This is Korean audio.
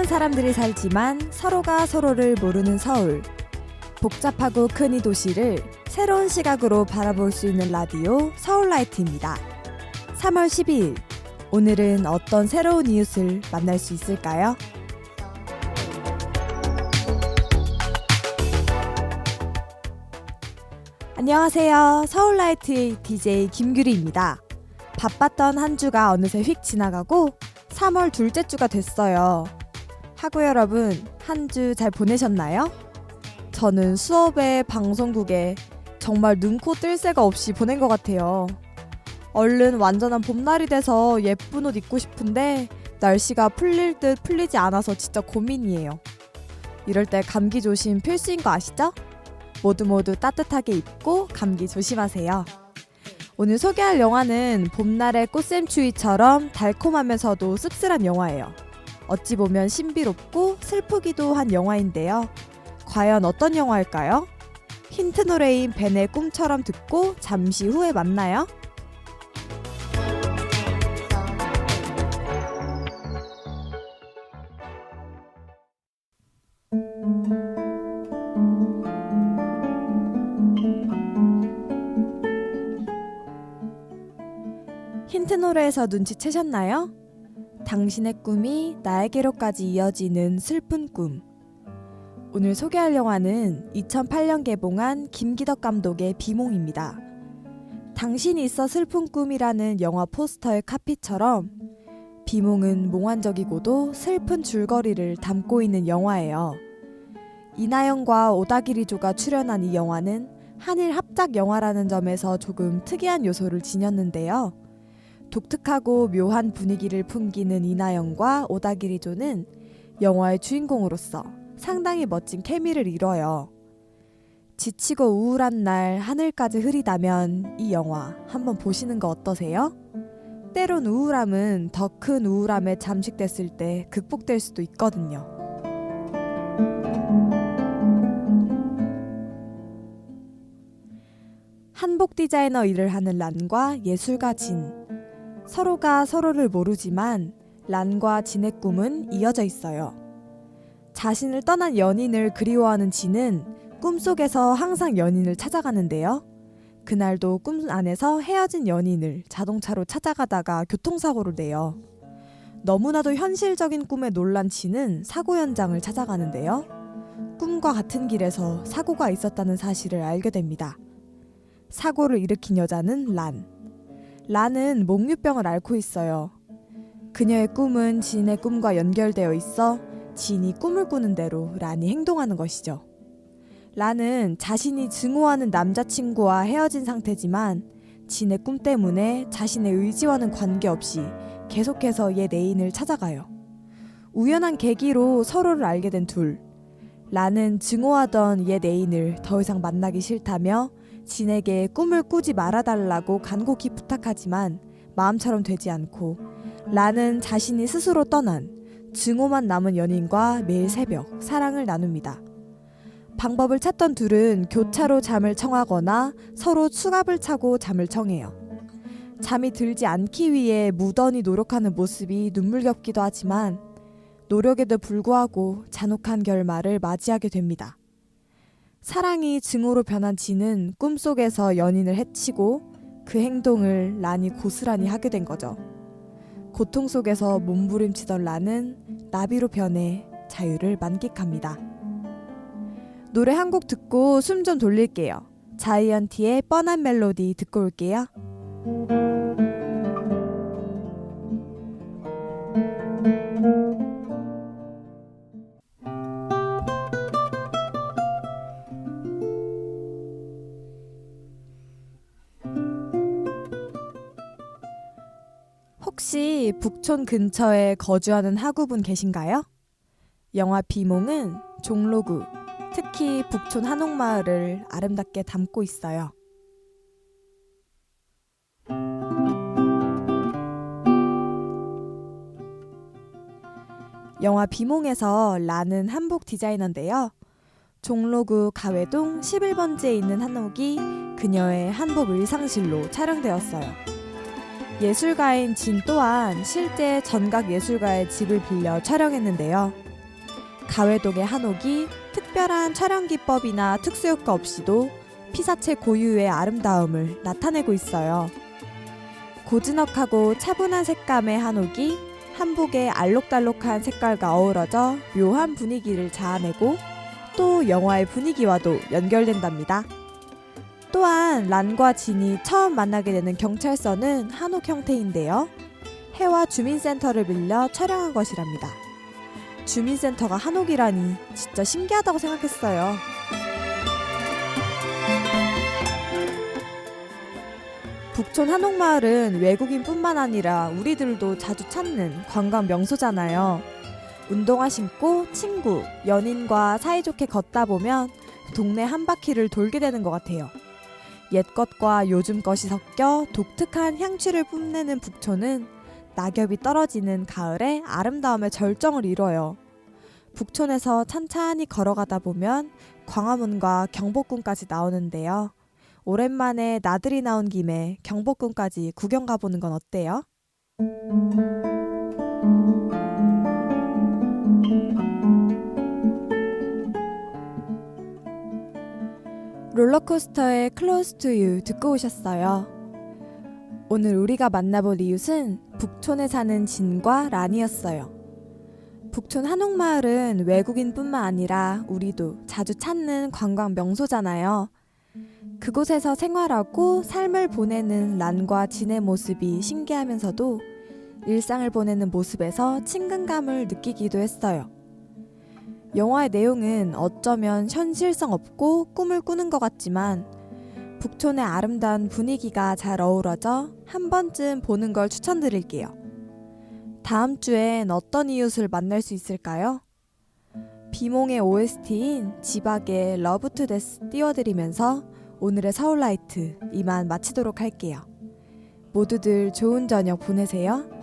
수많은 사람들이 살지만 서로가 서로를 모르는 서울. 복잡하고 큰 이 도시를 새로운 시각으로 바라볼 수 있는 라디오 서울라이트입니다. 3월 12일. 오늘은 어떤 새로운 이웃을 만날 수 있을까요? 안녕하세요. 서울라이트의 DJ 김규리입니다. 바빴던 한 주가 어느새 휙 지나가고 3월 둘째 주가 됐어요. 하고 여러분, 한 주 잘 보내셨나요? 저는 수업에 방송국에 정말 눈코 뜰 새가 없이 보낸 것 같아요. 얼른 완전한 봄날이 돼서 예쁜 옷 입고 싶은데 날씨가 풀릴 듯 풀리지 않아서 진짜 고민이에요. 이럴 때 감기 조심 필수인 거 아시죠? 모두 모두 따뜻하게 입고 감기 조심하세요. 오늘 소개할 영화는 봄날의 꽃샘추위처럼 달콤하면서도 씁쓸한 영화예요. 어찌 보면 신비롭고 슬프기도 한 영화인데요. 과연 어떤 영화일까요? 힌트 노래인 벤의 꿈처럼 듣고 잠시 후에 만나요. 힌트 노래에서 눈치채셨나요? 당신의 꿈이 나에게로까지 이어지는 슬픈 꿈. 오늘 소개할 영화는 2008년 개봉한 김기덕 감독의 비몽입니다. 당신이 있어 슬픈 꿈이라는 영화 포스터의 카피처럼 비몽은 몽환적이고도 슬픈 줄거리를 담고 있는 영화예요. 이나영과 오다기리조가 출연한 이 영화는 한일 합작 영화라는 점에서 조금 특이한 요소를 지녔는데요. 독특하고 묘한 분위기를 풍기는 이나영과 오다기리조는 영화의 주인공으로서 상당히 멋진 케미를 이뤄요. 지치고 우울한 날 하늘까지 흐리다면 이 영화 한번 보시는 거 어떠세요? 때론 우울함은 더 큰 우울함에 잠식됐을 때 극복될 수도 있거든요. 한복 디자이너 일을 하는 란과 예술가 진. 서로가 서로를 모르지만 란과 진의 꿈은 이어져 있어요. 자신을 떠난 연인을 그리워하는 진은 꿈속에서 항상 연인을 찾아가는데요. 그날도 꿈 안에서 헤어진 연인을 자동차로 찾아가다가 교통사고를 내요. 너무나도 현실적인 꿈에 놀란 진은 사고 현장을 찾아가는데요. 꿈과 같은 길에서 사고가 있었다는 사실을 알게 됩니다. 사고를 일으킨 여자는 란. 란은 목류병을 앓고 있어요. 그녀의 꿈은 진의 꿈과 연결되어 있어 진이 꿈을 꾸는 대로 란이 행동하는 것이죠. 란은 자신이 증오하는 남자친구와 헤어진 상태지만 진의 꿈 때문에 자신의 의지와는 관계없이 계속해서 옛 애인을 찾아가요. 우연한 계기로 서로를 알게 된 둘. 란은 증오하던 옛 애인을 더 이상 만나기 싫다며 진에게 꿈을 꾸지 말아달라고 간곡히 부탁하지만 마음처럼 되지 않고 란은 자신이 스스로 떠난 증오만 남은 연인과 매일 새벽 사랑을 나눕니다. 방법을 찾던 둘은 교차로 잠을 청하거나 서로 수갑을 차고 잠을 청해요. 잠이 들지 않기 위해 무던히 노력하는 모습이 눈물겹기도 하지만 노력에도 불구하고 잔혹한 결말을 맞이하게 됩니다. 사랑이 증오로 변한 진은 꿈속에서 연인을 해치고 그 행동을 란이 고스란히 하게 된 거죠. 고통 속에서 몸부림치던 란은 나비로 변해 자유를 만끽합니다. 노래 한 곡 듣고 숨 좀 돌릴게요. 자이언티의 뻔한 멜로디 듣고 올게요. 혹시 북촌 근처에 거주하는 하구분 계신가요? 영화 비몽은 종로구, 특히 북촌 한옥마을을 아름답게 담고 있어요. 영화 비몽에서 라는 한복 디자이너인데요. 종로구 가회동 11번지에 있는 한옥이 그녀의 한복 의상실로 촬영되었어요. 예술가인 진 또한 실제 전각 예술가의 집을 빌려 촬영했는데요. 가회동의 한옥이 특별한 촬영 기법이나 특수효과 없이도 피사체 고유의 아름다움을 나타내고 있어요. 고즈넉하고 차분한 색감의 한옥이 한복의 알록달록한 색깔과 어우러져 묘한 분위기를 자아내고 또 영화의 분위기와도 연결된답니다. 또한 란과 진이 처음 만나게 되는 경찰서는 한옥 형태인데요. 해와 주민센터를 빌려 촬영한 것이랍니다. 주민센터가 한옥이라니 진짜 신기하다고 생각했어요. 북촌 한옥마을은 외국인뿐만 아니라 우리들도 자주 찾는 관광 명소잖아요. 운동화 신고 친구, 연인과 사이좋게 걷다 보면 동네 한 바퀴를 돌게 되는 것 같아요. 옛 것과 요즘 것이 섞여 독특한 향취를 뽐내는 북촌은 낙엽이 떨어지는 가을에 아름다움의 절정을 이뤄요. 북촌에서 찬찬히 걸어가다 보면 광화문과 경복궁까지 나오는데요. 오랜만에 나들이 나온 김에 경복궁까지 구경 가보는 건 어때요? 롤러코스터의 Close to You 듣고 오셨어요. 오늘 우리가 만나볼 이웃은 북촌에 사는 진과 란이었어요. 북촌 한옥마을은 외국인뿐만 아니라 우리도 자주 찾는 관광 명소잖아요. 그곳에서 생활하고 삶을 보내는 란과 진의 모습이 신기하면서도 일상을 보내는 모습에서 친근감을 느끼기도 했어요. 영화의 내용은 어쩌면 현실성 없고 꿈을 꾸는 것 같지만 북촌의 아름다운 분위기가 잘 어우러져 한 번쯤 보는 걸 추천드릴게요. 다음 주엔 어떤 이웃을 만날 수 있을까요? 비몽의 OST인 지박의 러브 투 데스 띄워드리면서 오늘의 서울라이트 이만 마치도록 할게요. 모두들 좋은 저녁 보내세요.